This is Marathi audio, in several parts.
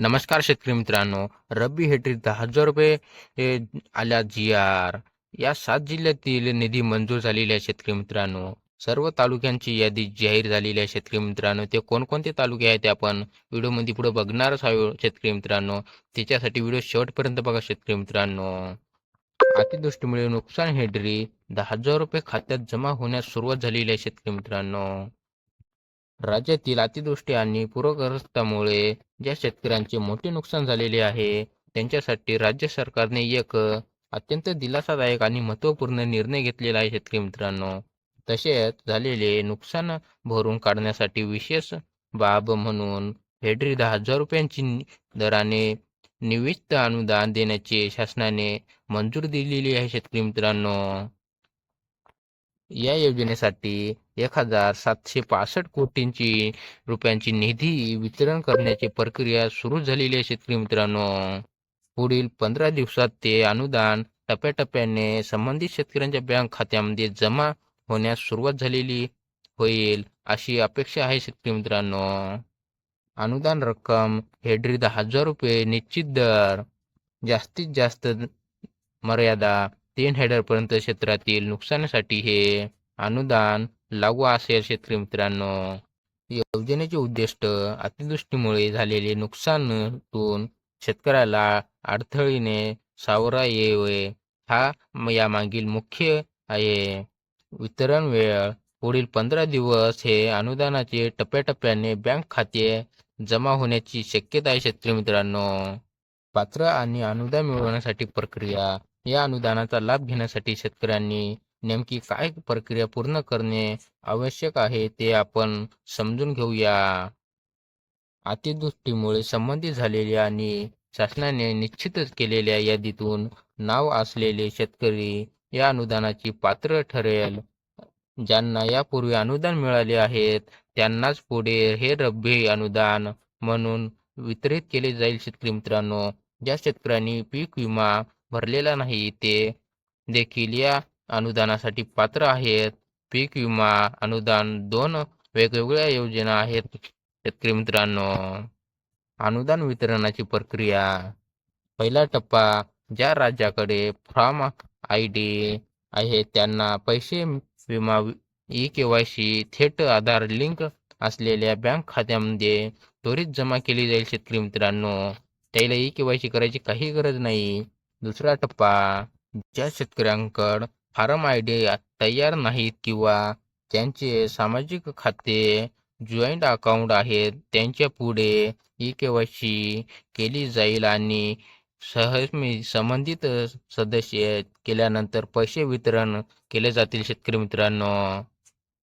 नमस्कार शेतकरी मित्रांनो. रब्बी हेक्टरी दहा हजार रुपये आल्या जी आर. या सात जिल्ह्यातील निधी मंजूर झालेल्या आहे शेतकरी मित्रांनो. सर्व तालुक्यांची यादी जाहीर झालेली आहे शेतकरी मित्रांनो. ते कोणकोणते तालुके आहेत ते आपण व्हिडिओमध्ये पुढे बघणारच आहे शेतकरी मित्रांनो. त्याच्यासाठी व्हिडिओ शेवटपर्यंत बघा शेतकरी मित्रांनो. अतिदृष्टीमुळे नुकसान हेडरी दहा हजार रुपये खात्यात जमा होण्यास सुरुवात झालेली आहे शेतकरी मित्रांनो. राज्यातील अतिवृष्टी आणि पूरग्रस्तामुळे ज्या शेतकऱ्यांचे मोठे नुकसान झालेले आहे त्यांच्यासाठी राज्य सरकारने एक अत्यंत दिलासादायक आणि महत्त्वपूर्ण निर्णय घेतलेला आहे शेतकरी मित्रांनो. तसेच झालेले नुकसान भरून काढण्यासाठी विशेष बाब म्हणून हेडरी दहा हजार रुपयांची दराने निविष्ट अनुदान देण्याचे शासनाने मंजूर दिलेली आहे शेतकरी मित्रांनो. या योजनेसाठी एक हजार सातशे पासष्ट कोटींची रुपयांची निधी वितरण करण्याची प्रक्रिया सुरू झालेली आहे शेतकरी मित्रांनो. पुढील पंधरा दिवसात ते अनुदान टप्प्याटप्प्याने संबंधित शेतकऱ्यांच्या बँक खात्यामध्ये जमा होण्यास सुरुवात झालेली होईल अशी अपेक्षा आहे शेतकरी मित्रांनो. अनुदान रक्कम हेडरी दहा हजार रुपये निश्चित दर जास्तीत जास्त मर्यादा तीन हेडरपर्यंत क्षेत्रातील नुकसानीसाठी हे अनुदान लागू असेल शेतकरी मित्रांनो. योजनेचे उद्दिष्ट अतिवृष्टीमुळे झालेले नुकसानातून शेतकऱ्याला अडथळीने सावरा येवे हा या यामागील मुख्य आहे. वितरण वेळ पुढील पंधरा दिवस हे अनुदानाचे टप्प्याटप्प्याने बँक खाते जमा होण्याची शक्यता आहे शेतकरी मित्रांनो. पात्र आणि अनुदान मिळवण्यासाठी प्रक्रिया या अनुदानाचा लाभ घेण्यासाठी शेतकऱ्यांनी नेमकी काय प्रक्रिया पूर्ण करणे आवश्यक आहे ते आपण समजून घेऊया. अतिदृष्टीमुळे संबंधित झालेल्या आणि शासनाने निश्चित केलेल्या यादीतून नाव असलेले शेतकरी या अनुदानाची पात्र ठरेल. ज्यांना यापूर्वी अनुदान मिळाले आहेत त्यांनाच पुढे हे रब्बी अनुदान म्हणून वितरित केले जाईल. शेतकरी मित्रांनो ज्या शेतकऱ्यांनी पीक विमा भरलेला नाही. ते देखील या अनुदानासाठी पात्र आहेत. पीक विमा अनुदान दोन वेगवेगळ्या योजना आहेत. शेतकरी मित्रांनो अनुदान वितरणाची प्रक्रिया. पहिला टप्पा ज्या राज्याकडे फॉर्म आय डी आहे त्यांना पैसे विमा ई के वाय सी थेट आधार लिंक असलेल्या बँक खात्यामध्ये त्वरित जमा केली जाईल. शेतकरी मित्रांनो त्याला ई के वाय सी करायची काही गरज नाही. दुसरा टप्पा ज्या शेतकऱ्यांकडं फार्म आय डी तयार नाहीत किंवा त्यांचे सामाजिक खाते जॉईंट अकाउंट आहेत त्यांच्या पुढे ई के वाय सी केली जाईल आणि सहमी संबंधित सदस्य केल्यानंतर पैसे वितरण केले जातील. शेतकरी मित्रांनो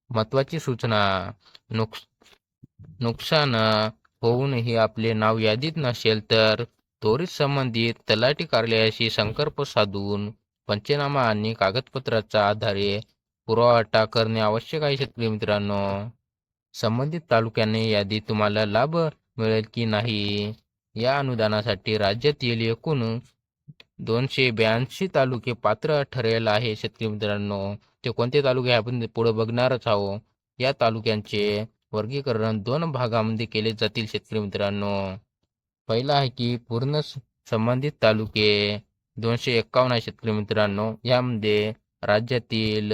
महत्त्वाची सूचना नुक नुकसान होऊनही आपले नाव यादीत नसेल तर त्वरित संबंधित तलाठी कार्यालयाशी संकल्प साधून पंचनामा आणि कागदपत्राच्या आधारे पुरवठा करणे आवश्यक आहे शेतकरी मित्रांनो. संबंधित तालुक्याने यादी तुम्हाला लाभ मिळेल की नाही? या अनुदानासाठी राज्यातील एकूण दोनशे ब्याऐंशी तालुके पात्र ठरेल आहे शेतकरी मित्रांनो. ते कोणते तालुके आपण पुढे बघणारच आहो या तालुक्यांचे वर्गीकरण दोन भागामध्ये केले जातील शेतकरी मित्रांनो. पहिला आहे की पूर्ण संबंधित तालुके दोनशे एक्कावन्न आहे शेतकरी मित्रांनो. यामध्ये राज्यातील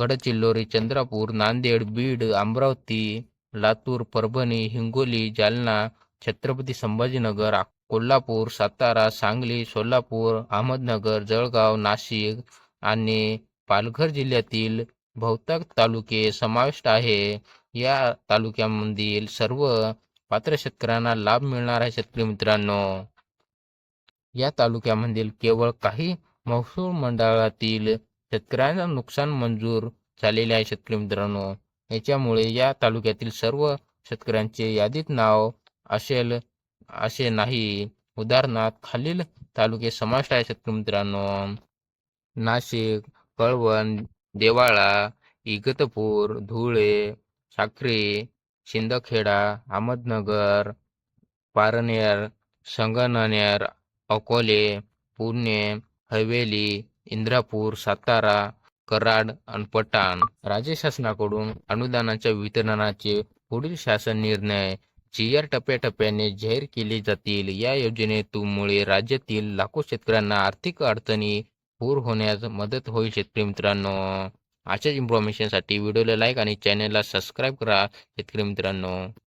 गडचिल्लोरी चंद्रपूर नांदेड बीड अमरावती लातूर परभणी हिंगोली जालना छत्रपती संभाजीनगर कोल्हापूर सातारा सांगली सोलापूर अहमदनगर जळगाव नाशिक आणि पालघर जिल्ह्यातील बहुतेक तालुके समाविष्ट आहे. या तालुक्यामधील सर्व पात्र शेतकऱ्यांना लाभ मिळणार आहे शेतकरी मित्रांनो. या तालुक्यामधील केवळ काही महसूल मंडळातील शेतकऱ्यांना नुकसान मंजूर झालेले आहे शेतकरी मित्रांनो. याच्यामुळे या तालुक्यातील सर्व शेतकऱ्यांचे यादीत नाव असेल असे नाही. उदाहरणार्थ खालील तालुके समाविष्ट आहे शेतकरी मित्रांनो. नाशिक कळवण देवाळा इगतपूर धुळे साक्री शिंदखेडा अहमदनगर पारनेर संगमनेर अकोले पुणे हवेली इंद्रापूर सातारा कराड आणि पठाण. राज्य शासनाकडून अनुदानाच्या वितरणाचे पुढील शासन निर्णय जी आर टप्प्याटप्प्याने जाहीर केले जातील. या योजनेमुळे राज्यातील लाखो शेतकऱ्यांना आर्थिक अडचणी पूर होण्यास मदत होईल शेतकरी मित्रांनो. अशाच इन्फॉर्मेशनसाठी व्हिडिओला लाईक आणि चॅनलला सबस्क्राईब करा. शेतकरी मित्रांनो.